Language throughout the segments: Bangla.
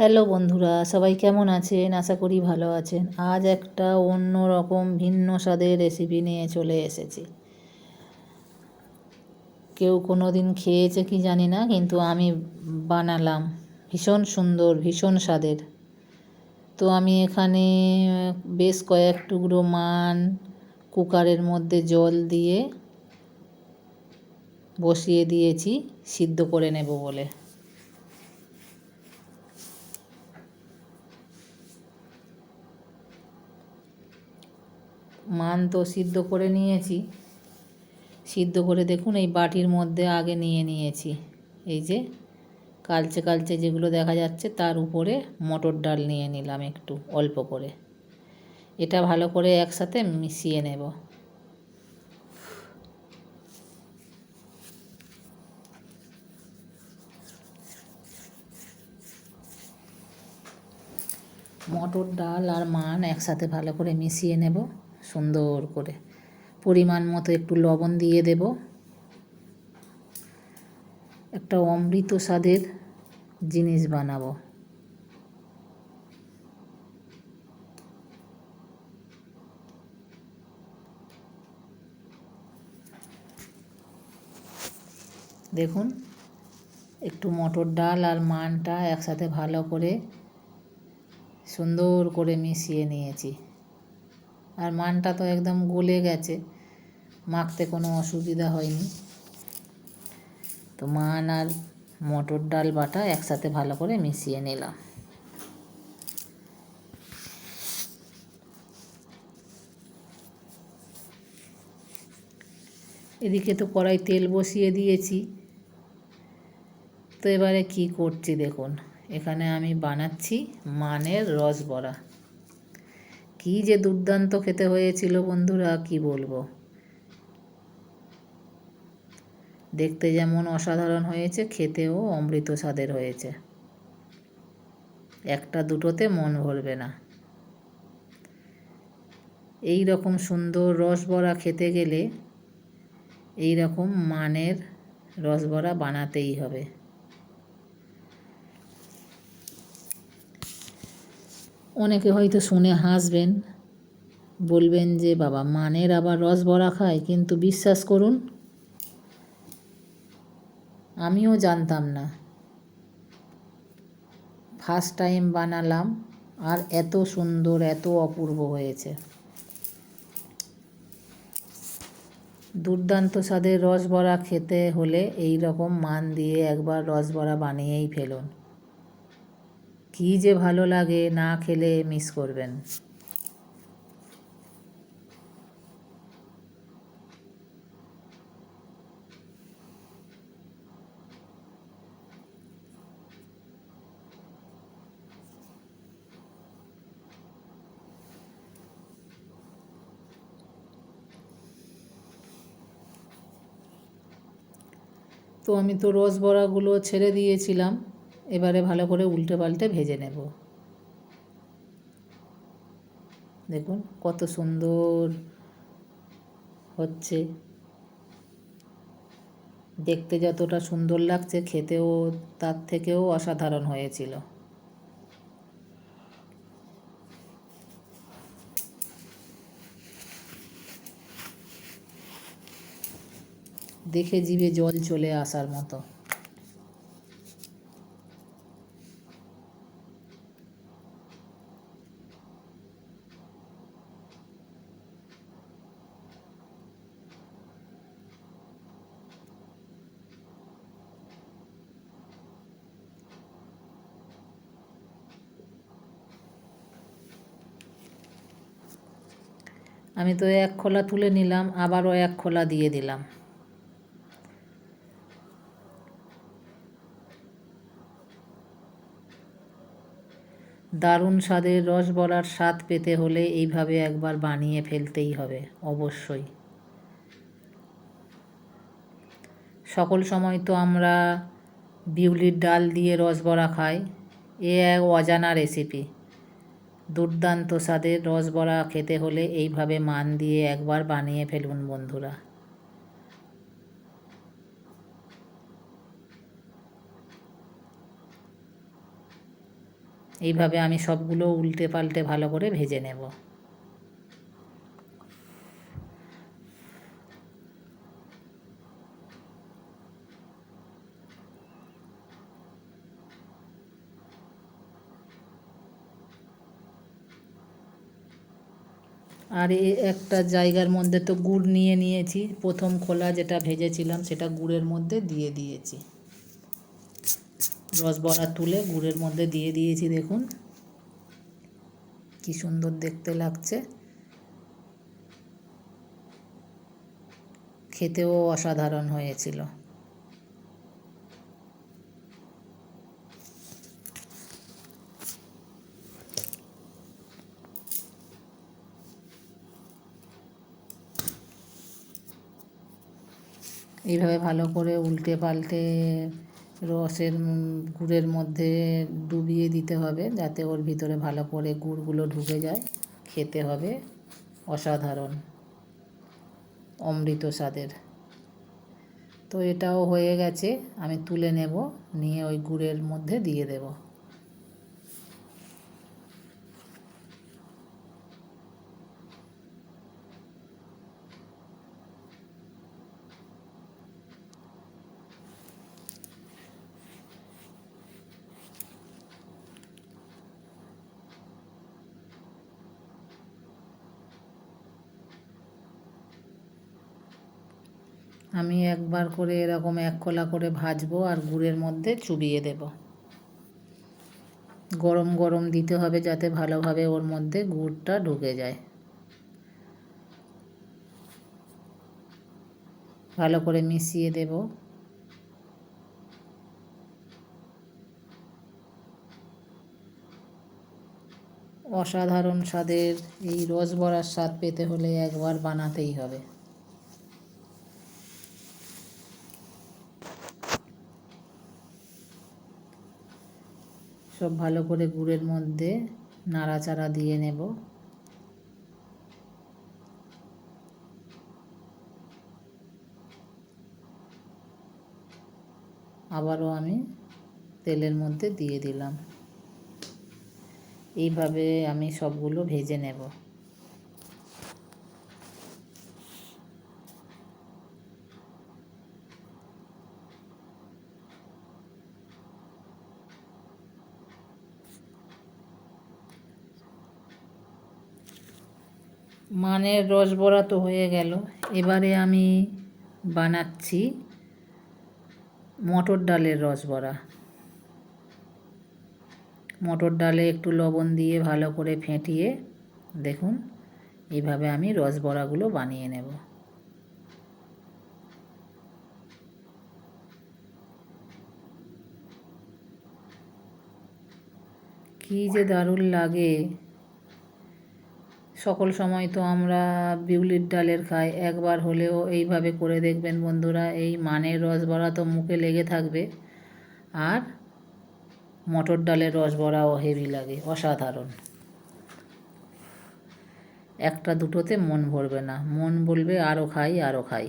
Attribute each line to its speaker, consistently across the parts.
Speaker 1: হ্যালো বন্ধুরা, সবাই কেমন আছেন? আশা করি ভালো আছেন। আজ একটা অন্য রকম ভিন্ন স্বাদের রেসিপি নিয়ে চলে এসেছি। কেউ কোনো দিন খেয়েছে কি জানি না, কিন্তু আমি বানালাম। ভীষণ সুন্দর, ভীষণ স্বাদের। তো আমি এখানে বেশ কয়েক টুকরো মান কুকারের মধ্যে জল দিয়ে বসিয়ে দিয়েছি, সিদ্ধ করে নেব বলে। মান তো সিদ্ধ করে নিয়েছি। সিদ্ধ করে দেখুন এই বাটির মধ্যে আগে নিয়ে নিয়েছি। এই যে কালচে কালচে যেগুলো দেখা যাচ্ছে তার উপরে মটর ডাল নিয়ে নিলাম একটু অল্প করে। এটা ভালো করে একসাথে মিশিয়ে নেব। মটর ডাল আর মান একসাথে ভালো করে মিশিয়ে নেব। সুন্দর করে। পরিমাণ মতো একটু লবণ দিয়ে দেব। একটা অমৃত স্বাদের জিনিস বানাবো। দেখুন, একটু মটর ডাল আর মানটা একসাথে ভালো করে সুন্দর করে মিশিয়ে নিয়েছি। আর মানটা তো একদম গলে গেছে। মাখতে কোনো অসুবিধা হয়নি। তো মান আর মটর ডাল বাটা একসাথে ভালো করে মিশিয়ে নিলাম। এদিকে তো কড়াই তেল বসিয়ে দিয়েছি। তো এবারে কি করছি দেখুন। এখানে আমি বানাচ্ছি মানের রস বড়া। কী যে দুর্দান্ত খেতে হয়েছিল বন্ধুরা, কি বলব? দেখতে যেমন অসাধারণ হয়েছে, খেতেও অমৃত স্বাদের হয়েছে। একটা দুটোতে মন ভরবে না। এই রকম সুন্দর রসবড়া খেতে গেলে এই রকম মানের রসবড়া বানাতেই হবে। অনেকে হয়তো শুনে হাসবেন, বলবেন যে, বাবা, মানের আবার রস ভরা খায়। কিন্তু বিশ্বাস করুন, আমিও জানতাম না। ফার্স্ট টাইম বানালাম, আর এত সুন্দর, এত অপূর্ব হয়েছে। দুর্দান্ত স্বাদের রস রসবড়া খেতে হলে এই রকম মান দিয়ে একবার রসবড়া বানিয়েই ফেলুন। কী যে ভালো লাগে না খেলে মিস করবেন। তো আমি তো রস বড়াগুলো ছেড়ে দিয়েছিলাম। এবারে ভালো করে উল্টে পাল্টে ভেজে নেব। দেখুন কত সুন্দর হচ্ছে। দেখতে যতটা সুন্দর লাগছে খেতেও তার থেকেও অসাধারণ হয়েছিল। দেখে জিভে জল চলে আসার মতো। আমি তো এক খোলা তুলে নিলাম, আবারও এক খোলা দিয়ে দিলাম। দারুণ স্বাদের রস বলার স্বাদ পেতে হলে এইভাবে একবার বানিয়ে ফেলতেই হবে, অবশ্যই। সকল সময় তো আমরা বিউলির ডাল দিয়ে রসবড়া খাই, এ এক অজানা রেসিপি দুর্দান্ত স্বাদের রসবড়া খেতে হলে এইভাবে মান দিয়ে একবার বানিয়ে ফেলুন বন্ধুরা। এইভাবে আমি সবগুলো উল্টে পাল্টে ভালো করে ভেজে নেব। আর এ একটা জায়গার মধ্যে তো গুড় নিয়ে নিয়েছি। প্রথম খোলা যেটা ভেজেছিলাম সেটা গুড়ের মধ্যে দিয়ে দিয়েছি। রসবড়া তুলে গুড়ের মধ্যে দিয়ে দিয়েছি দেখুন। কি সুন্দর দেখতে লাগছে। খেতেও অসাধারণ হয়েছিল। এইভাবে ভালো করে উল্টে পাল্টে রসের গুড়ের মধ্যে ডুবিয়ে দিতে হবে যাতে ওর ভিতরে ভালো করে গুড়গুলো ঢুকে যায়, খেতে হবে। অসাধারণ। অমৃত স্বাদের। তো এটাও হয়ে গেছে, আমি তুলে নেব, নিয়ে ওই গুড়ের মধ্যে দিয়ে দেবো। আমি একবার করে এরকম এক কলা করে ভাজবো আর গুড়ের মধ্যে চুবিয়ে দেব। গরম গরম দিতে হবে যাতে ভালোভাবে ওর মধ্যে গুড়টা ঢুকে যায়। ভালো করে মিশিয়ে দেব। অসাধারণ স্বাদের এই রসবড়ার স্বাদ পেতে হলে একবার বানাতেই হবে। সব ভালো করে গুড়ের মধ্যে নাড়াচাড়া দিয়ে নেব। আবারও আমি তেলের মধ্যে দিয়ে দিলাম। এইভাবে আমি সবগুলো ভেজে নেব। মানের রসবড়া তো হয়ে গেল। এবারে আমি বানাচ্ছি মটর ডালের রসবড়া মটর ডালে একটু লবণ দিয়ে ভালো করে ফেটিয়ে দেখুন এইভাবে আমি রসবড়াগুলো বানিয়ে নেব। কী যে দারুণ লাগে। সকল সময় তো আমরা বিউলির ডালের খাই, একবার হলেও এইভাবে করে দেখবেন বন্ধুরা, এই মানের রস রসবড়া তো মুখে লেগে থাকবে। আর মটর ডালের রস রসবড়াও হেভি লাগে, অসাধারণ। একটা দুটোতে মন ভরবে না, মন বলবে আরও খাই আরও খাই।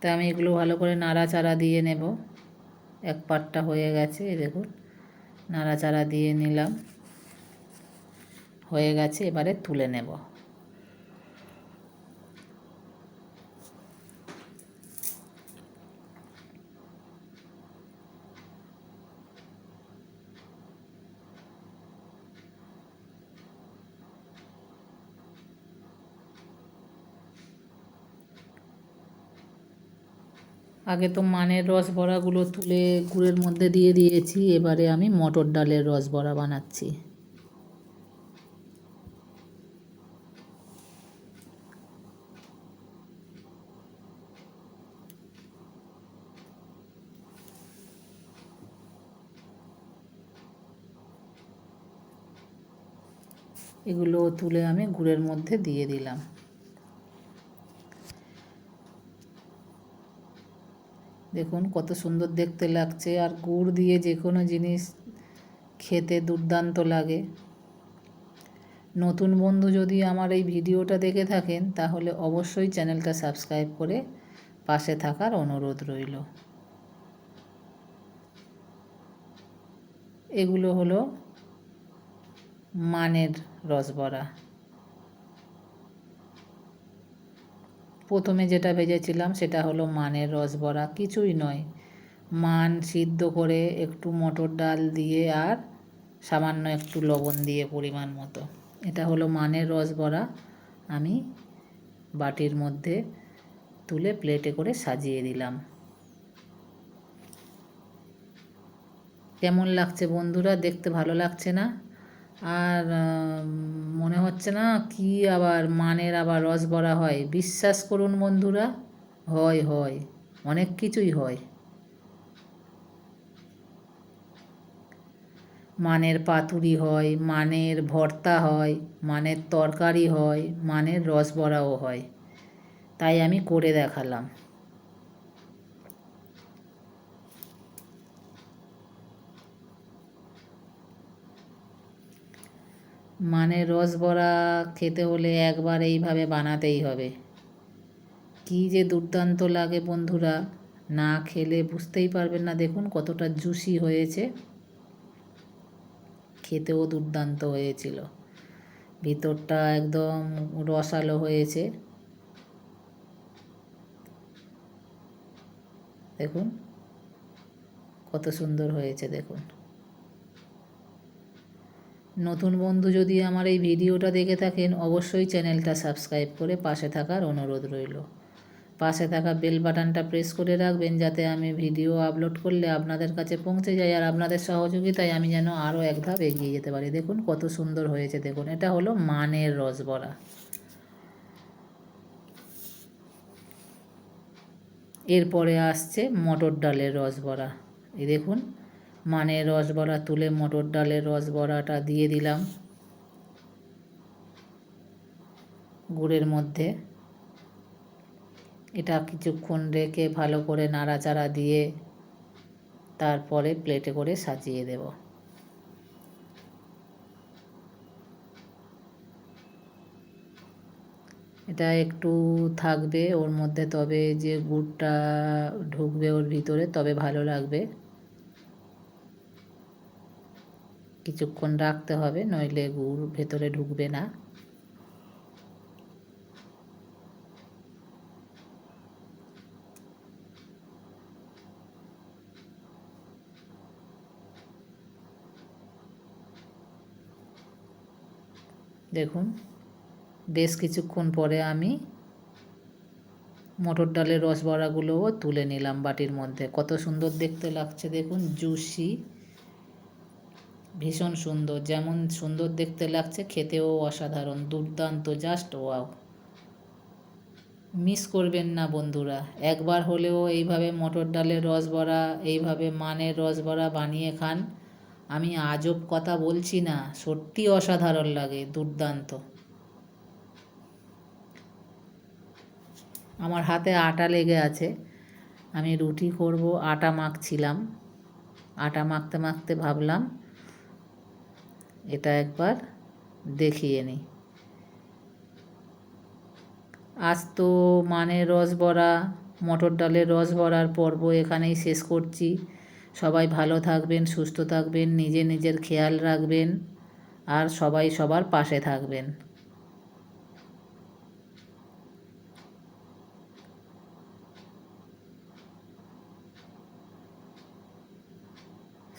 Speaker 1: তা আমি এগুলো ভালো করে নাড়াচাড়া দিয়ে নেব। এক পাটটা হয়ে গেছে দেখুন নাড়াচাড়া দিয়ে নিলাম। হয়ে গেছে এবারে তুলে নেব। আগে তো মানের রস বড়াগুলো তুলে গুড়ের মধ্যে দিয়ে দিয়েছি, এবারে আমি মটর ডালের রস বড়া বানাচ্ছি। এগুলো তুলে আমি গুড়ের মধ্যে দিয়ে দিলাম। দেখুন, কত সুন্দর দেখতে লাগছে। আর গুড় দিয়ে যে কোনো জিনিস খেতে দুর্দান্ত লাগে। নতুন বন্ধু যদি আমার এই ভিডিওটা দেখে থাকেন, তাহলে অবশ্যই চ্যানেলটা সাবস্ক্রাইব করে পাশে থাকার অনুরোধ রইল। এগুলো হলো মানের রসবড়া। প্রথমে যেটা ভেজেছিলাম সেটা হলো মানের রসবড়া, কিছুই নয়। মান সিদ্ধ করে একটু মটর ডাল দিয়ে আর সামান্য একটু লবণ দিয়ে পরিমাণ মতো। এটা হলো মানের রসবড়া। আমি বাটির মধ্যে তুলে প্লেটে করে সাজিয়ে দিলাম। কেমন লাগছে বন্ধুরা? দেখতে ভালো লাগছে না? আর মনে হচ্ছে না কি আবার মানের আবার রসবড়া হয়। বিশ্বাস করুন বন্ধুরা, হয় হয়, অনেক কিছুই হয়। মানের পাতুরি হয়, মানের ভর্তা হয়, মানের তরকারি হয়, মানের রস রসবড়াও হয়। তাই আমি করে দেখালাম। মানে রসবড়া খেতে হলে একবার এইভাবে বানাতেই হবে। কী যে দুর্দান্ত লাগে বন্ধুরা, না খেলে বুঝতেই পারবেন না। দেখুন কতটা জুসি হয়েছে। খেতেও দুর্দান্ত হয়েছিল। ভিতরটা একদম রসালো হয়েছে। দেখুন কত সুন্দর হয়েছে, দেখুন। নতুন বন্ধু যদি আমার এই ভিডিওটা দেখে থাকেন, অবশ্যই চ্যানেলটা সাবস্ক্রাইব করে পাশে থাকার অনুরোধ রইল। পাশে থাকা বেল বাটনটা প্রেস করে রাখবেন যাতে আমি ভিডিও আপলোড করলে আপনাদের কাছে পৌঁছে যায় আর আপনাদের সহযোগিতায় আমি যেন আরও এক ধাপ এগিয়ে যেতে পারি। দেখুন কত সুন্দর হয়েছে, দেখুন। এটা হলো মানের রসবরা এরপরে আসছে মটর ডালের রসবরা এই দেখুন মানের রসবড়া তুলে মটর ডালের রসবড়াটা দিয়ে দিলাম। গুড়ের মধ্যে। এটা কিছুক্ষণ রেখে ভালো করে নাড়াচাড়া দিয়ে তারপরে প্লেটে করে সাজিয়ে দেব। এটা একটু থাকবে ওর মধ্যে, তবে যে গুড়টা ঢুকবে ওর ভিতরে, তবে ভালো লাগবে। কিছুক্ষণ রাখতে হবে, নইলে গুড় ভেতরে ঢুকবে না। দেখুন, বেশ কিছুক্ষণ পরে আমি মটর ডালের রসবড়াগুলোও তুলে নিলাম বাটির মধ্যে। কত সুন্দর দেখতে লাগছে, দেখুন, জুসি। ভীষণ সুন্দর, যেমন সুন্দর দেখতে লাগছে, খেতেও অসাধারণ, দুর্দান্ত জাস্ট ওয়াও মিস করবেন না বন্ধুরা, একবার হলেও এইভাবে মটর ডালের রস রসবড়া এইভাবে মানের রস রসবড়া বানিয়ে খান। আমি আজব কথা বলছি না, সত্যি অসাধারণ লাগে, দুর্দান্ত। আমার হাতে আটা লেগে আছে, আমি রুটি করব, আটা মাখছিলাম। আটা মাখতে মাখতে ভাবলাম এটা একবার দেখিয়ে নিই। আজ তো মানের রসবড়া মটর ডালের রস বড়ার পর্ব এখানেই শেষ করছি। সবাই ভালো থাকবেন, সুস্থ থাকবেন, নিজে নিজের খেয়াল রাখবেন, আর সবাই সবার পাশে থাকবেন।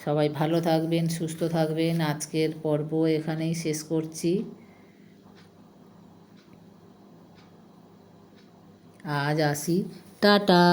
Speaker 1: সবাই ভালো থাকবেন সুস্থ থাকবেন। আজকের পর্ব এখানেই শেষ করছি। আজ আসি। টাটা।